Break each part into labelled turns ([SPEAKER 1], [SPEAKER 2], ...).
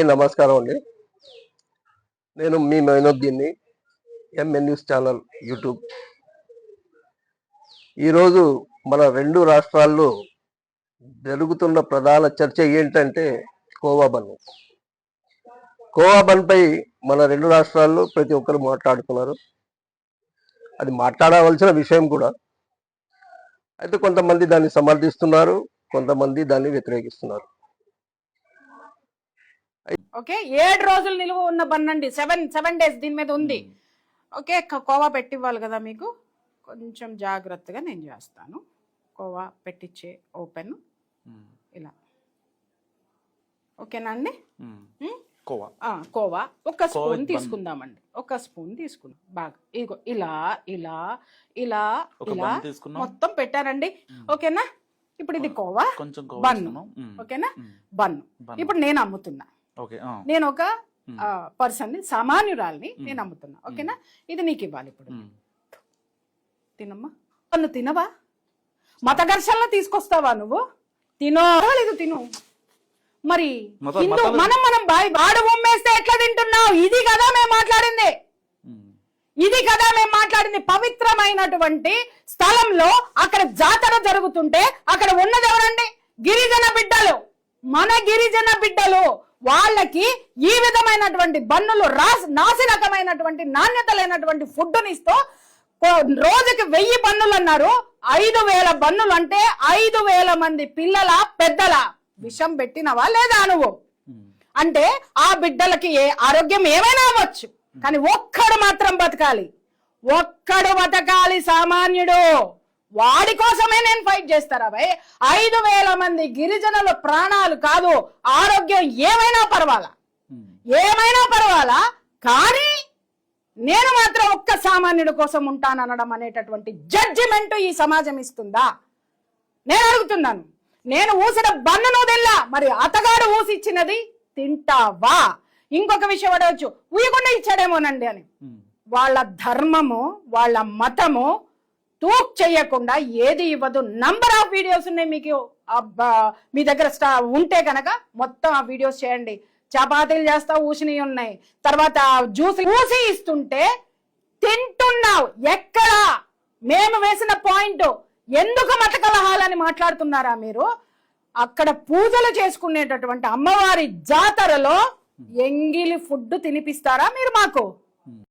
[SPEAKER 1] నమస్కారం అండి. నేను మీ మైనుద్దీన్ని ఎంఎన్ న్యూస్ ఛానల్ యూట్యూబ్. ఈరోజు మన రెండు రాష్ట్రాల్లో జరుగుతున్న ప్రధాన చర్చ ఏంటంటే కోవా బన్ కోవా పై మన రెండు రాష్ట్రాల్లో ప్రతి ఒక్కరు మాట్లాడుతున్నారు. అది మాట్లాడవలసిన విషయం కూడా. అయితే కొంతమంది దాన్ని సమర్థిస్తున్నారు కొంతమంది దాన్ని వ్యతిరేకిస్తున్నారు.
[SPEAKER 2] ఓకే? ఏడు రోజులు నిలువ ఉన్న బన్నండి. సెవెన్ సెవెన్ డేస్ దీని మీద ఉంది. ఓకే కోవా పెట్టివ్వాలి కదా మీకు? కొంచెం జాగ్రత్తగా నేను చేస్తాను. కోవా పెట్టించే ఓపెన్. ఇలా. ఓకేనా అండి?
[SPEAKER 3] కోవా.
[SPEAKER 2] కోవా. ఒక స్పూన్
[SPEAKER 3] బన్.
[SPEAKER 2] తీసుకుందామండి. ఒక స్పూన్ తీసుకుందాం బాగా. ఇదిగో ఇలా ఇలా ఇలా ఇలా
[SPEAKER 3] బన్
[SPEAKER 2] మొత్తం పెట్టారండి. ఓకేనా? ఇప్పుడు ఇది కోవా
[SPEAKER 3] కొంచెం
[SPEAKER 2] బన్.
[SPEAKER 3] మ్మ్.
[SPEAKER 2] ఓకేనా?
[SPEAKER 3] మ్మ్.
[SPEAKER 2] Bun
[SPEAKER 3] bun.
[SPEAKER 2] ఇప్పుడు నేను అమ్ముతున్నా. నేను ఒక. పర్సన్ సామాన్యురాల్ని
[SPEAKER 3] మ్మ్.
[SPEAKER 2] నేను అమ్ముతున్నా. ఓకేనా? ఇది నీకు ఇవ్వాలి ఇప్పుడు.
[SPEAKER 3] మ్మ్.
[SPEAKER 2] తినమ్మా. నన్ను తినవా? మత ఘర్షణలో తీసుకొస్తావా నువ్వు? తినో. లేదు తిను. మరి హిందూ మనం మనం బాయ్ వాడు ఉమ్మేస్తే ఎట్లా తింటున్నావు? ఇది కదా మేము మాట్లాడింది. ఇది కదా మేము మాట్లాడింది. పవిత్రమైనటువంటి స్థలంలో అక్కడ జాతర జరుగుతుంటే అక్కడ ఉన్నది ఎవరండి? గిరిజన బిడ్డలు. మన గిరిజన బిడ్డలు. వాళ్ళకి ఈ విధమైనటువంటి బన్నులు రాస్ నాసిరకమైనటువంటి నాణ్యత లేనటువంటి ఫుడ్ని ఇస్తూ రోజుకి వెయ్యి బన్నులు అన్నారు. ఐదు వేల బన్నులు అంటే ఐదు వేల మంది పిల్లల పెద్దల విషం పెట్టినవా లేదా నువ్వు. అంటే ఆ బిడ్డలకి ఏ ఆరోగ్యం ఏమైనా అవ్వచ్చు. కానీ ఒక్కడు మాత్రం బతకాలి. ఒక్కడు బతకాలి సామాన్యుడు. వాడి కోసమే నేను ఫైట్ చేస్తారా భయ్? ఐదు వేల మంది గిరిజనుల ప్రాణాలు కాదు ఆరోగ్యం ఏమైనా పర్వాలా?
[SPEAKER 3] మ్మ్.
[SPEAKER 2] ఏమైనా పర్వాలా? కానీ నేను మాత్రం ఒక్క సామాన్యుడి కోసం ఉంటాననడం అనేటటువంటి జడ్జిమెంట్ ఈ సమాజం ఇస్తుందా? నేను అడుగుతున్నాను. నేను ఊసిన బన్నును తెల్లా మరి అతగాడు ఊసి ఇచ్చినది తింటావా? ఇంకొక విషయం అడగచ్చు. ఊయకుండా ఇచ్చాడేమోనండి అని.
[SPEAKER 3] మ్మ్.
[SPEAKER 2] వాళ్ళ ధర్మము వాళ్ళ మతము తూక్ చేయకుండా ఏది ఇవ్వదు. నంబర్ ఆఫ్ వీడియోస్ ఉన్నాయి మీకు. అబ్బా, మీ దగ్గర స్టా ఉంటే కనుక మొత్తం ఆ వీడియోస్ చేయండి. చపాతీలు చేస్తా ఊసినవి ఉన్నాయి. తర్వాత జ్యూస్ ఊసి ఇస్తుంటే తింటున్నావు. ఎక్కడ? మేము వేసిన పాయింట్. ఎందుకు మత కలహాలని మాట్లాడుతున్నారా మీరు? అక్కడ పూజలు చేసుకునేటటువంటి అమ్మవారి జాతరలో ఎంగిలి ఫుడ్ తినిపిస్తారా మీరు మాకు?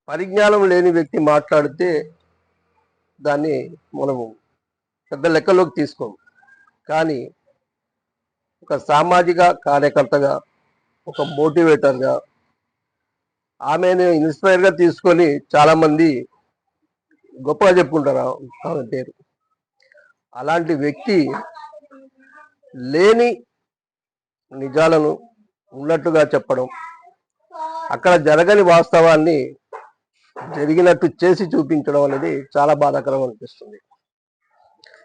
[SPEAKER 1] పరిజ్ఞానం లేని వ్యక్తి మాట్లాడితే దాన్ని మనము పెద్ద లెక్కలోకి తీసుకోము. కానీ ఒక సామాజిక కార్యకర్తగా ఒక మోటివేటర్గా ఆమెను ఇన్స్పైర్గా తీసుకొని చాలామంది గొప్పగా చెప్పుకుంటారు ఆమె పేరు. అలాంటి వ్యక్తి లేని నిజాలను ఉన్నట్టుగా చెప్పడం అక్కడ జరగని వాస్తవాన్ని జరిగినట్టు చేసి చూపించడం అనేది చాలా బాధాకరం అనిపిస్తుంది.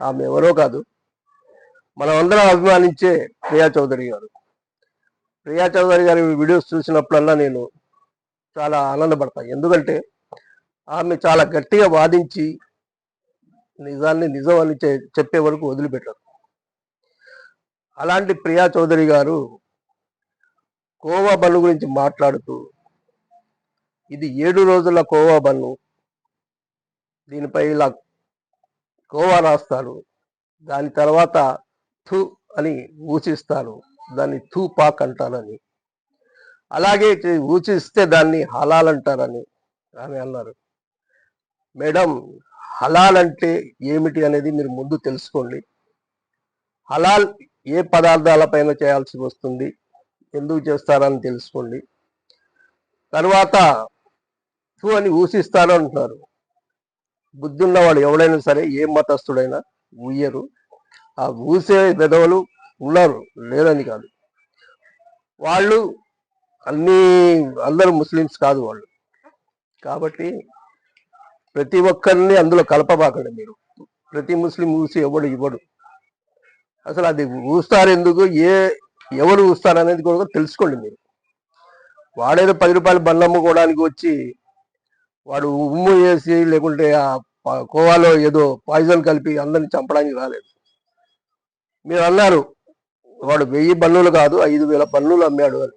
[SPEAKER 1] ఆమె ఎవరో కాదు. మనం అందరం అభిమానించే ప్రియా చౌదరి గారు. ప్రియా చౌదరి గారి వీడియోస్ చూసినప్పుడల్లా నేను చాలా ఆనందపడతాను ఎందుకంటే ఆమె చాలా గట్టిగా వాదించి నిజాన్ని నిజం అని చెప్పే వరకు వదిలిపెట్టారు. అలాంటి ప్రియా చౌదరి గారు కోవా బన్ను గురించి మాట్లాడుతూ ఇది ఏడు రోజుల కోవా బన్ను. దీనిపై ఇలా కోవా రాస్తారు. దాని తర్వాత థు అని ఊచిస్తారు. దాన్ని థూ పాక్ అంటారని. అలాగే ఊచిస్తే దాన్ని హలాల్ అంటారని ఆమె అన్నారు. మేడం హలాల్ అంటే ఏమిటి అనేది మీరు ముందు తెలుసుకోండి. హలాల్ ఏ పదార్థాలపైన చేయాల్సి వస్తుంది? ఎందుకు చేస్తారని తెలుసుకోండి. తర్వాత అని ఊసిస్తాను అంటున్నారు. బుద్ధి ఉన్నవాడు ఎవడైనా సరే ఏ మతస్థుడైనా ఊయరు. ఆ ఊసే విధవలు ఉన్నారు లేదని కాదు. వాళ్ళు అన్ని అందరూ ముస్లిమ్స్ కాదు వాళ్ళు. కాబట్టి ప్రతి ఒక్కరిని అందులో కలపబాకండి మీరు. ప్రతి ముస్లిం ఊసి ఎవడు ఇవ్వడు. అసలు అది ఊస్తారు ఎందుకు ఏ ఎవరు ఊస్తారు అనేది కూడా తెలుసుకోండి మీరు. వాడేదో పది రూపాయలు బండ్లమ్ముకోవడానికి వచ్చి వాడు ఉమ్ము వేసి లేకుంటే ఆ కోవాలో ఏదో పాయిజన్ కలిపి అందరిని చంపడానికి రాలేదు. మీరు అన్నారు వాడు వెయ్యి బన్నులు కాదు ఐదు వేల బన్నులు అమ్మాడు అని.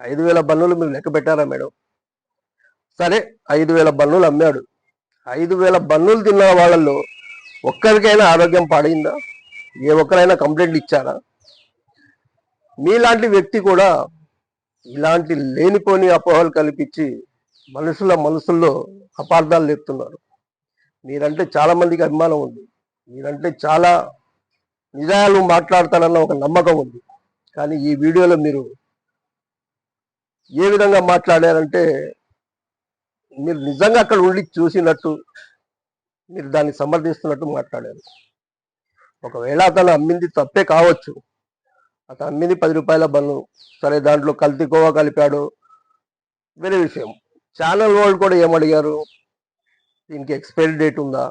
[SPEAKER 1] ఐదు వేల బన్నులు మీరు లెక్క పెట్టారా మేడం? సరే ఐదు వేల బన్నులు అమ్మాడు. ఐదు వేల బన్నులు తిన్న వాళ్ళల్లో ఒక్కరికైనా ఆరోగ్యం పాడైందా? ఏ ఒక్కరైనా కంప్లైంట్ ఇచ్చారా? మీలాంటి వ్యక్తి కూడా ఇలాంటి లేనిపోని అపోహలు కల్పించి మనుషుల మనసుల్లో అపార్థాలు లేపుతున్నారు. మీరంటే చాలా మందికి అభిమానం ఉంది. మీరంటే చాలా నిజాలు మాట్లాడతారన్న ఒక నమ్మకం ఉంది. కానీ ఈ వీడియోలో మీరు ఏ విధంగా మాట్లాడారంటే మీరు నిజంగా అక్కడ ఉండి చూసినట్టు మీరు దాన్ని సమర్థిస్తున్నట్టు మాట్లాడారు. ఒకవేళ అతను అమ్మింది తప్పే కావచ్చు. అతను అమ్మింది పది రూపాయల బన్ను. సరే దాంట్లో కల్తీ కోవా కలిపాడు. వేరే విషయం. ఛానల్ వాళ్ళు కూడా ఏమడిగారు దీనికి ఎక్స్పైరీ డేట్ ఉందా?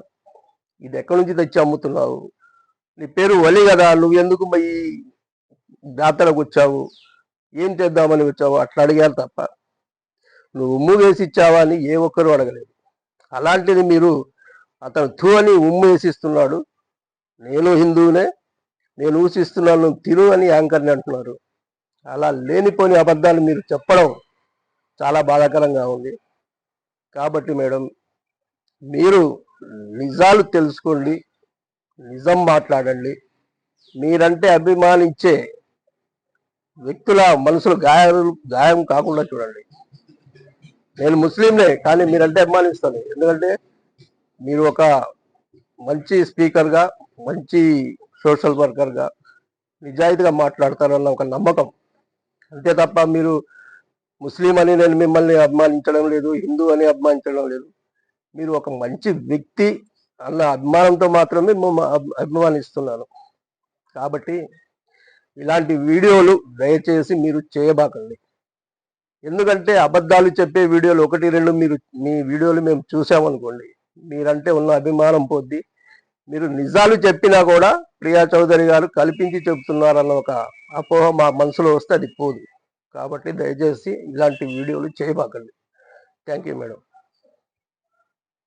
[SPEAKER 1] ఇది ఎక్కడి నుంచి తెచ్చి అమ్ముతున్నావు నీ పేరు వలి కదా నువ్వు ఎందుకు ఈ దాతలకు వచ్చావు? ఏం చేద్దామని వచ్చావు? అట్లా అడిగారు తప్ప. నువ్వు ఉమ్ము వేసి ఇచ్చావా అని ఏ ఒక్కరు అడగలేదు. అలాంటిది మీరు అతను థూ అని ఉమ్ము వేసిస్తున్నాడు నేను హిందువునే నేను ఊసిస్తున్నాను నువ్వు తిను అని యాంకర్ని అంటున్నారు. అలా లేనిపోని అబద్ధాలు మీరు చెప్పడం చాలా బాధాకరంగా ఉంది. కాబట్టి మేడం మీరు నిజాలు తెలుసుకోండి నిజం మాట్లాడండి. మీరంటే అభిమానించే వ్యక్తుల మనసులు గాయాలు గాయం కాకుండా చూడండి. నేను ముస్లింనే కానీ మీరంటే అభిమానిస్తాను. ఎందుకంటే మీరు ఒక మంచి స్పీకర్గా మంచి సోషల్ వర్కర్గా నిజాయితీగా మాట్లాడతారన్న ఒక నమ్మకం. అంతే తప్ప మీరు ముస్లిం అని నేను మిమ్మల్ని అభిమానించడం లేదు హిందూ అని అభిమానించడం లేదు. మీరు ఒక మంచి వ్యక్తి అన్న అభిమానంతో మాత్రమే అభి- అభిమానిస్తున్నాను. కాబట్టి ఇలాంటి వీడియోలు దయచేసి మీరు చేయబాకండి. ఎందుకంటే అబద్ధాలు చెప్పే వీడియోలు ఒకటి రెండు మీరు మీ వీడియోలు మేము చూసామనుకోండి మీరంటే ఉన్న అభిమానం పొద్ది. మీరు నిజాలు చెప్పినా కూడా ప్రియా చౌదరి గారు కల్పించి చెబుతున్నారన్న ఒక అపోహ మా మనసులో వస్తే అది పోదు. కాబట్టి దయచేసి ఇలాంటి వీడియోలు చేయబాకండి. Thank you madam.